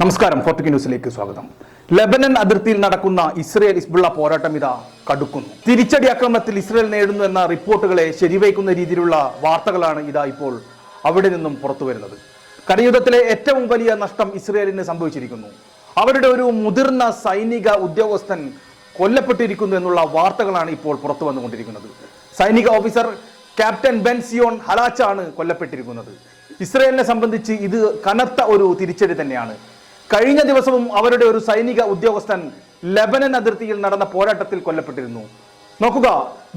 നമസ്കാരം ഫോർട്ടിക് ന്യൂസിലേക്ക് സ്വാഗതം. ലബനൻ അതിർത്തിയിൽ നടക്കുന്ന ഇസ്രയേൽ ഇസ്ബുള്ള പോരാട്ടം ഇതാ കടുക്കുന്നു. തിരിച്ചടി ആക്രമണത്തിൽ ഇസ്രയേൽ നേടുന്നു എന്ന റിപ്പോർട്ടുകളെ ശരിവയ്ക്കുന്ന രീതിയിലുള്ള വാർത്തകളാണ് ഇതാ ഇപ്പോൾ അവിടെ നിന്നും പുറത്തു വരുന്നത്. കരയുദ്ധത്തിലെ ഏറ്റവും വലിയ നഷ്ടം ഇസ്രയേലിന് സംഭവിച്ചിരിക്കുന്നു. അവരുടെ ഒരു മുതിർന്ന സൈനിക ഉദ്യോഗസ്ഥൻ കൊല്ലപ്പെട്ടിരിക്കുന്നു എന്നുള്ള വാർത്തകളാണ് ഇപ്പോൾ പുറത്തു വന്നുകൊണ്ടിരിക്കുന്നത്. സൈനിക ഓഫീസർ ക്യാപ്റ്റൻ ബെൻ സിയോൺ ഹലാച്ചാണ് കൊല്ലപ്പെട്ടിരിക്കുന്നത്. ഇസ്രയേലിനെ സംബന്ധിച്ച് ഇത് കനത്ത ഒരു തിരിച്ചടി തന്നെയാണ്. കഴിഞ്ഞ ദിവസവും അവരുടെ ഒരു സൈനിക ഉദ്യോഗസ്ഥൻ ലബനൻ അതിർത്തിയിൽ നടന്ന പോരാട്ടത്തിൽ കൊല്ലപ്പെട്ടിരുന്നു. നോക്കുക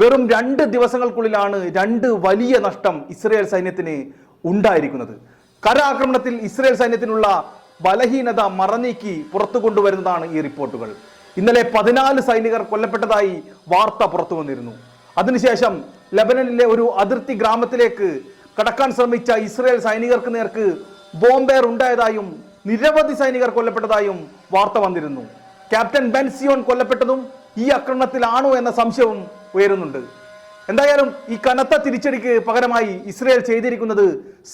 വെറും രണ്ട് ദിവസങ്ങൾക്കുള്ളിലാണ് രണ്ട് വലിയ നഷ്ടം ഇസ്രയേൽ സൈന്യത്തിന് ഉണ്ടായിരിക്കുന്നത്. കര ആക്രമണത്തിൽ ഇസ്രയേൽ സൈന്യത്തിനുള്ള ബലഹീനത മറനീക്കി പുറത്തു കൊണ്ടുവരുന്നതാണ് ഈ റിപ്പോർട്ടുകൾ. ഇന്നലെ പതിനാല് സൈനികർ കൊല്ലപ്പെട്ടതായി വാർത്ത പുറത്തു വന്നിരുന്നു. അതിനുശേഷം ലബനനിലെ ഒരു അതിർത്തി ഗ്രാമത്തിലേക്ക് കടക്കാൻ ശ്രമിച്ച ഇസ്രയേൽ സൈനികർക്ക് നേർക്ക് ബോംബേർ ഉണ്ടായതായും നിരവധി സൈനികർ കൊല്ലപ്പെട്ടതായും വാർത്ത വന്നിരുന്നു. ക്യാപ്റ്റൻ ബെൻസിയോൺ കൊല്ലപ്പെട്ടതും ഈ ആക്രമണത്തിലാണോ എന്ന സംശയവും ഉയരുന്നുണ്ട്. എന്തായാലും ഈ കനത്ത തിരിച്ചടിക്ക് പകരമായി ഇസ്രയേൽ ചെയ്തിരിക്കുന്നത്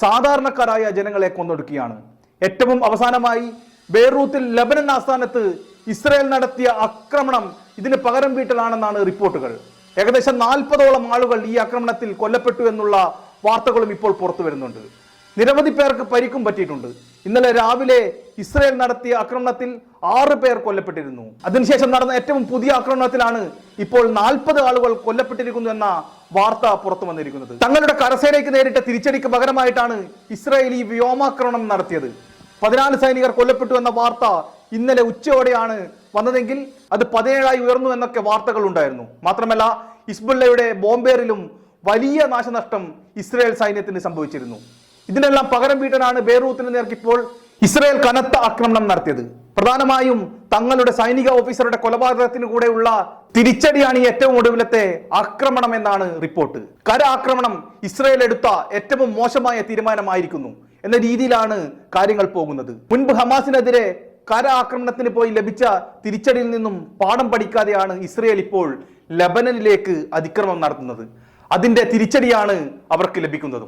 സാധാരണക്കാരായ ജനങ്ങളെ കൊന്നൊടുക്കുകയാണ്. ഏറ്റവും അവസാനമായി ബെയ്റൂത്തിൽ ലബനൻ ആസ്ഥാനത്ത് ഇസ്രയേൽ നടത്തിയ ആക്രമണം ഇതിന് പകരം വീട്ടലാണെന്നാണ് റിപ്പോർട്ടുകൾ. ഏകദേശം നാൽപ്പതോളം ആളുകൾ ഈ ആക്രമണത്തിൽ കൊല്ലപ്പെട്ടു എന്നുള്ള വാർത്തകളും ഇപ്പോൾ പുറത്തു വരുന്നുണ്ട് നിരവധി പേർക്ക് പരിക്കും പറ്റിയിട്ടുണ്ട്. ഇന്നലെ രാവിലെ ഇസ്രയേൽ നടത്തിയ ആക്രമണത്തിൽ ആറ് പേർ കൊല്ലപ്പെട്ടിരുന്നു. അതിനുശേഷം നടന്ന ഏറ്റവും പുതിയ ആക്രമണത്തിലാണ് ഇപ്പോൾ നാൽപ്പത് ആളുകൾ കൊല്ലപ്പെട്ടിരിക്കുന്നു എന്ന വാർത്ത പുറത്തു വന്നിരിക്കുന്നത്. തങ്ങളുടെ കരസേനയ്ക്ക് നേരിട്ട തിരിച്ചടിക്ക് പകരമായിട്ടാണ് ഇസ്രായേൽ ഈ വ്യോമാക്രമണം നടത്തിയത്. പതിനാല് സൈനികർ കൊല്ലപ്പെട്ടു എന്ന വാർത്ത ഇന്നലെ ഉച്ചയോടെയാണ് വന്നതെങ്കിൽ അത് പതിനേഴായി ഉയർന്നു എന്നൊക്കെ വാർത്തകൾ ഉണ്ടായിരുന്നു. മാത്രമല്ല ഇസ്ബുള്ളയുടെ ബോംബേറിലും വലിയ നാശനഷ്ടം ഇസ്രയേൽ സൈന്യത്തിന് സംഭവിച്ചിരുന്നു. ഇതിനെല്ലാം പകരം വീട്ടാനാണ് ബെയ്റൂത്തിന് നേർക്കിപ്പോൾ ഇസ്രയേൽ കനത്ത ആക്രമണം നടത്തിയത്. പ്രധാനമായും തങ്ങളുടെ സൈനിക ഓഫീസറുടെ കൊലപാതകത്തിന് കൂടെയുള്ള തിരിച്ചടിയാണ് ഈ ഏറ്റവും ഒടുവിലത്തെ ആക്രമണം എന്നാണ് റിപ്പോർട്ട്. കര ആക്രമണം ഇസ്രയേൽ എടുത്ത ഏറ്റവും മോശമായ തീരുമാനമായിരിക്കുന്നു എന്ന രീതിയിലാണ് കാര്യങ്ങൾ പോകുന്നത്. മുൻപ് ഹമാസിനെതിരെ കര ആക്രമണത്തിന് പോയി ലഭിച്ച തിരിച്ചടിയിൽ നിന്നും പാഠം പഠിക്കാതെയാണ് ഇസ്രയേൽ ഇപ്പോൾ ലബനനിലേക്ക് അതിക്രമം നടത്തുന്നത്. അതിന്റെ തിരിച്ചടിയാണ് അവർക്ക് ലഭിക്കുന്നതും.